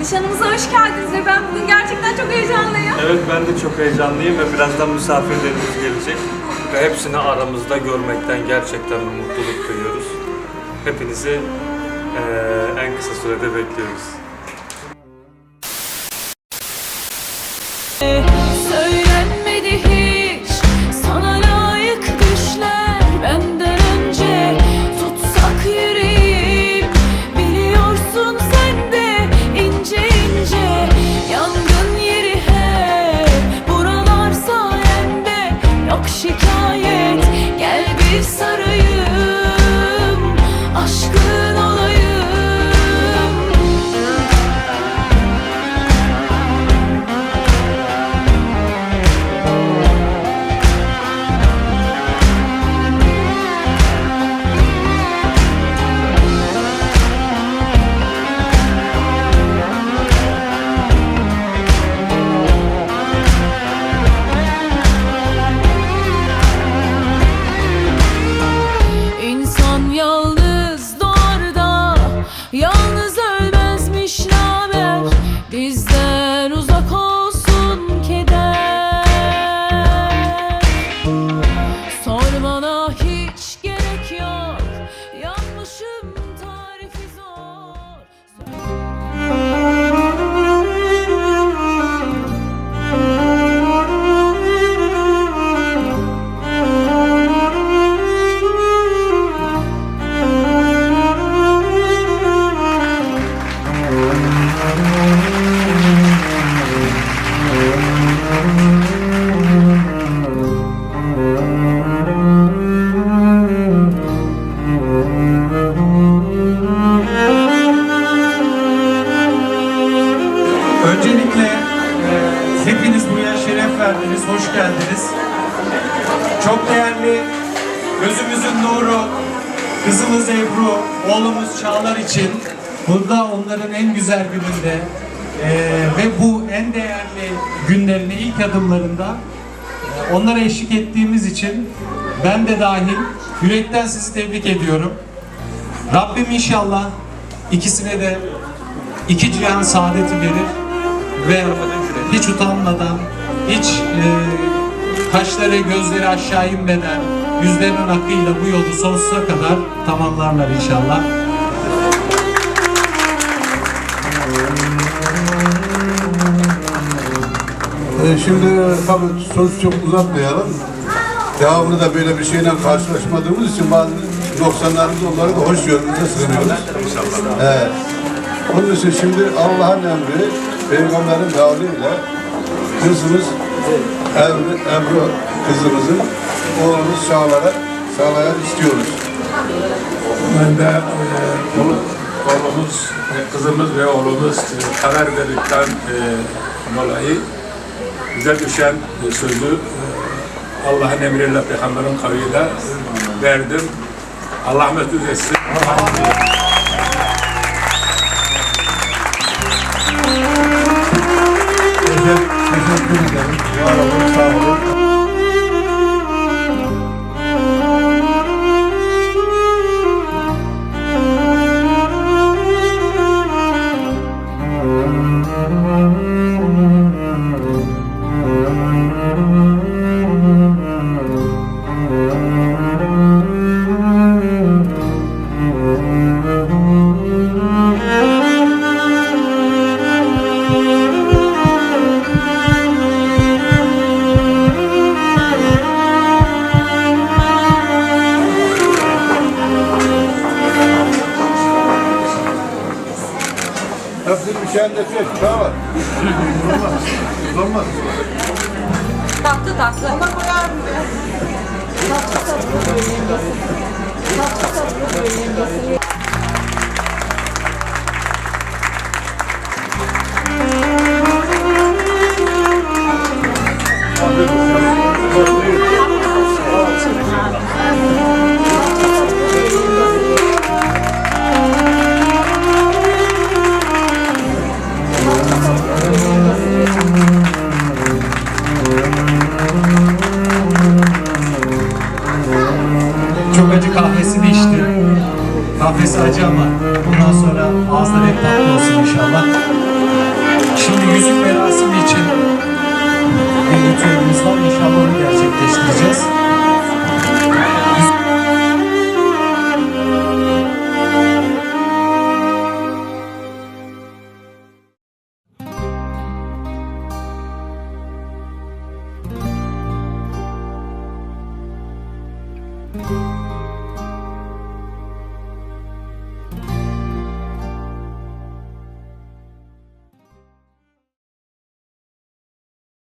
Nişanımıza hoş geldiniz ben bugün gerçekten çok heyecanlıyım. Evet ben de çok heyecanlıyım ve birazdan misafirlerimiz gelecek. Ve hepsini aramızda görmekten gerçekten mutluluk duyuyoruz. Hepinizi eee, en kısa sürede bekliyoruz. Gözümüzün nuru, kızımız Ebru, oğlumuz Çağlar için burada onların en güzel gününde e, ve bu en değerli günlerine ilk adımlarında e, onlara eşlik ettiğimiz için ben de dahil yürekten sizi tebrik ediyorum. Rabbim inşallah ikisine de iki cihan saadeti verir ve hiç utanmadan, hiç e, kaşları gözleri aşağı inmeden yüzlerinin akıyla bu yolu sonsuza kadar tamamlarlar inşallah. E, Şimdi tabii söz çok uzatmayalım. Devamlı da böyle bir şeyle karşılaşmadığımız için bazı noksanlarımız onları da hoş görmemize sığınıyoruz. Evet. Onun için şimdi Allah'ın emri, Peygamberin davranıyla kızımız Ebru, Ebru kızımızın oğlumuz Çağlar'a sağlayan istiyoruz. Ben de e, oğlumuz, e, kızımız ve oğlumuz e, karar verdikten e, dolayı bize düşen e, sözü e, Allah'ın emriyle, Peygamberin kavliyle verdim. Allah mesut etsin. Teşekkür, teşekkür ederim. Var olun, sağ olun. De fiyatı daha var. Olmaz. Olmaz. Tatlı tatlı. Ona koyar mı? Çok